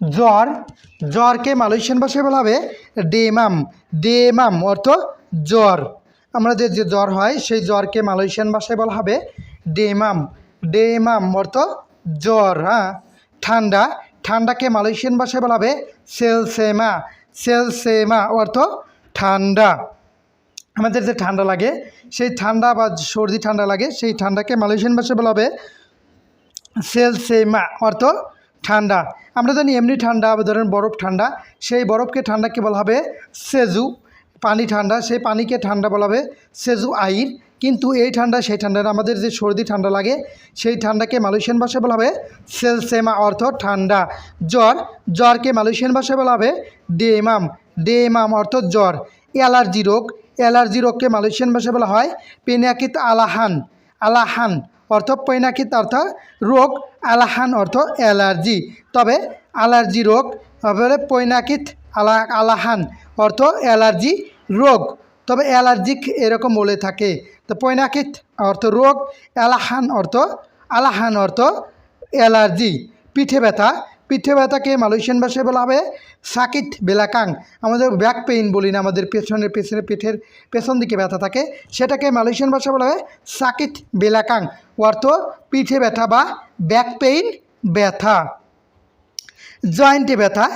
জ্বর, জ্বরকে মালয়েশিয়ান ভাষায় বলা হবে ডেমাম। ডেমাম অর্থ জ্বর। আমাদের যে জ্বর হয়, সেই জ্বরকে মালয়েশিয়ান ভাষায় বলা হবে ডেমাম। ডেমাম অর্থ জ্বর হ্যাঁ? ঠান্ডা। ঠান্ডাকে মালয়েশিয়ান ভাষায় বলা হবে সেলসেমা। সেলসেমা অর্থ ঠান্ডা। আমাদের যে ঠান্ডা লাগে, সেই ঠান্ডা বা সর্দি ঠান্ডা লাগে, সেই ঠান্ডাকে মালয়েশিয়ান ভাষায় বলা হবে সেলসেমা অর্থ ঠান্ডা। আমরা জানি এমনি ঠান্ডা ধরেন বরফ ঠান্ডা। সেই বরফকে ঠান্ডাকে বলা হবে? সেজু। পানি ঠান্ডা, সেই পানিকে ঠান্ডা বলা হবে সেজু আইর। কিন্তু এই ঠান্ডা, সেই ঠান্ডা আমাদের যে সর্দি ঠান্ডা লাগে, সেই ঠান্ডাকে মালয়েশিয়ান ভাষায় বলা হবে সেলসেমা অর্থ ঠান্ডা। জ্বর, জ্বরকে মালয়েশিয়ান ভাষায় বলা হবে ডেমাম। ডেমাম অর্থ জ্বর। অ্যালার্জি রোগ। অ্যালার্জি রোগকে মালয়েশিয়ান ভাষায় বলা হয় পেনাকিত আলাহান। আলাহান। অর্থ পৈনাকিত অর্থ রোগ, আলাহান অর্থ অ্যালার্জি। তবে অ্যালার্জি রোগ বলে পৈনাকিত আলা, আলাহান অর্থ অ্যালার্জি রোগ। তবে অ্যালার্জিক এরকম বলে থাকে। তো পৈনাকিত অর্থ রোগ অ্যালাহান অর্থ, আলাহান অর্থ অ্যালার্জি। পিঠে ব্যথা পিঠে ব্যথাকে মালয়েশিয়ান ভাষায় বলা হবে সাকিত বেলাকাং। আমাদের ব্যাক পেইন বলি না, আমাদের পেছনের পেছনে পিঠের পেছন দিকে ব্যথা থাকে। সেটাকে মালয়েশিয়ান ভাষায় বলা হয় সাকিত বেলাকাং। অর্থ পিঠে ব্যথা বা ব্যাক পেইন ব্যথা। জয়েন্টে ব্যথা।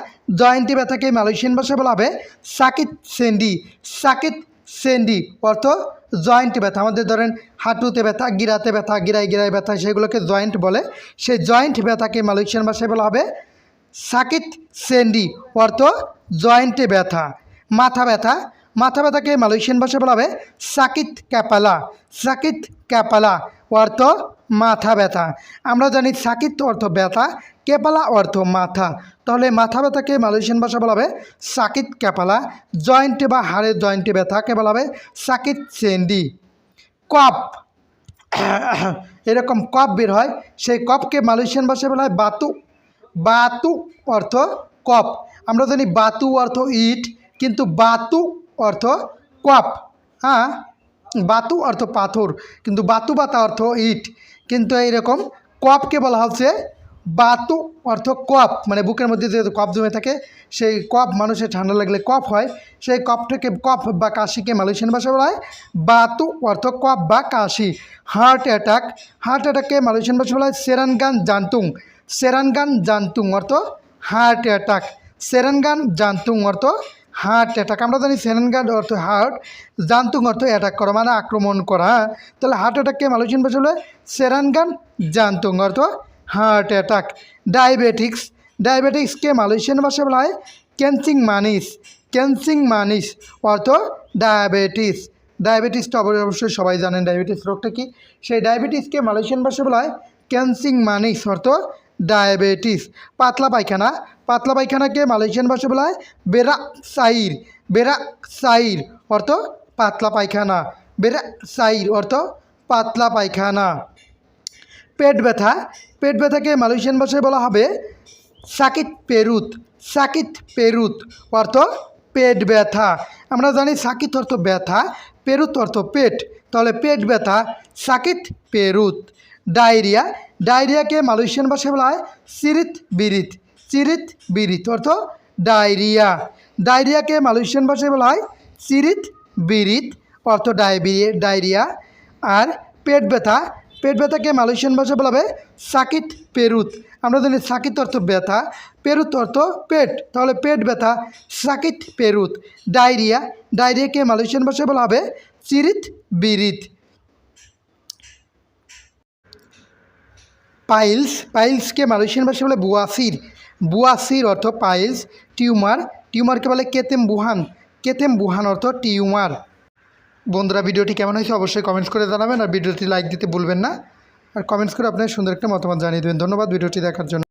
জয়েন্টে ব্যথাকে মালয়েশিয়ান ভাষায় বলা হবে সাকিত সেন্ডি। সাকিত সেন্ডি অর্থ জয়েন্ট ব্যথা। আমাদের ধরেন হাঁটুতে ব্যথা, গিরাতে ব্যথা, গিরায় গিরায় ব্যথা, সেগুলোকে জয়েন্ট বলে। সেই জয়েন্ট ব্যথাকে মালয়েশিয়ান ভাষায় বলা হবে সাকিত সেন্ডি, অর্থ জয়েন্টে ব্যথা, মাথা ব্যথা। মাথা ব্যথাকে মালয়েশিয়ান ভাষায় বলা হবে সাকিত ক্যাপালা সাকিত ক্যাপালা। অর্থ মাথা ব্যথা। আমরা জানি সাকিত অর্থ ব্যথা, কেপালা অর্থ মাথা। তাহলে মাথা ব্যথাকে মালয়েশিয়ান ভাষা বলা হবে সাকিত কেপালা। জয়েন্টে বা হাড়ের জয়েন্টে ব্যথাকে বলা হবে? সাকিত সেন্ডি। কপ এরকম কপ বের হয়, সেই কপকে মালয়েশিয়ান ভাষায় বলা হয় বাতু। বাতু অর্থ কপ আমরা জানি বাতু অর্থ ইট, কিন্তু বাতু অর্থ কপ হ্যাঁ? বাতু অর্থ পাথর, কিন্তু বাতু বাতা অর্থ ইট। কিন্তু এইরকম কপকে বলা হচ্ছে বাতু অর্থ কপ মানে বুকের মধ্যে যে কপ জমে থাকে, সেই কপ মানুষের ঠান্ডা লাগলে কফ হয়। সেই কপটাকে কফ বা কাশিকে মালয়েশিয়ান ভাষায় বলা হয় বাতু অর্থ কপ বা কাশি। হার্ট অ্যাটাক, হার্ট অ্যাটাককে মালয়েশিয়ান ভাষায় বলা হয় সেরানগান জান্তুং। সেরানগান জান্তুং অর্থ হার্ট অ্যাটাক। সেরানগান জান্তুং অর্থ হার্ট অ্যাটাক আমরা জানি সেরেনগান অর্থ হার্ট জান্তুং অর্থ অ্যাটাক করা মানে আক্রমণ করা? তাহলে হার্ট অ্যাটাককে মালয়েশিয়ান ভাষা বলে সেরানগান জান্তুং অর্থ হার্ট অ্যাটাক ডায়াবেটিক্স ডায়াবেটিক্সকে মালয়েশিয়ান ভাষায় বলা হয়? ক্যান্সিং মানিস ক্যান্সিং মানিস অর্থ ডায়াবেটিস। ডায়াবেটিস তো অবশ্যই সবাই জানেন ডায়াবেটিস রোগটা কি? সেই ডায়াবেটিসকে মালয়েশিয়ান ভাষায় বলা হয়? ক্যান্সিং মানিস অর্থ ডায়াবেটিস। পাতলা পায়খানা পাতলা পায়খানাকে মালয়েশিয়ান ভাষায় বলা হয় বেরা সাইর বেরা সাইর অর্থ পাতলা পায়খানা। বেরা সাইর অর্থ পাতলা পায়খানা। পেট ব্যথা। পেট ব্যথাকে মালয়েশিয়ান ভাষায় বলা হবে সাকিত পেরুত। সাকিত পেরুত অর্থ পেট ব্যথা। আমরা জানি সাকিত অর্থ ব্যথা, পেরুত অর্থ পেট। তাহলে পেট ব্যথা, সাকিত পেরুত। ডায়রিয়া। ডায়রিয়াকে মালয়েশিয়ান ভাষায় বলা হয় সিরিত বিরিত চিরিত বিরিত, অর্থ ডায়রিয়া। ডায়রিয়াকে মালয়েশিয়ান ভাষায় বলা হয় চিরিত বিরিত, অর্থ ডায়বিয়ে ডায়রিয়া। আর পেট ব্যথা, পেট ব্যথাকে মালয়েশিয়ান ভাষায় বলা হবে সাকিত পেরুত। আমরা জানি সাকিত অর্থ ব্যথা, পেরুত অর্থ পেট। তাহলে পেট ব্যথা, সাকিত পেরুত। ডায়রিয়া, ডায়রিয়াকে মালয়েশিয়ান ভাষায় বলা হবে চিরিত বিরিত। পাইলস, পাইলসকে মালয়েশিয়ান ভাষা বলে বুয়াসির। বুয়াসির অর্থ পাইলস, টিউমার। টিউমারকে বলে কেতেম বুহান কেতেম বুহান অর্থ টিউমার। বন্ধুরা, ভিডিওটি কেমন হয়েছে অবশ্যই কমেন্টস করে জানাবেন আর ভিডিওটি লাইক দিতে ভুলবেন না। আর কমেন্টস করে আপনার সুন্দর একটা মতামত জানিয়ে দেবেন। ধন্যবাদ ভিডিওটি দেখার জন্য।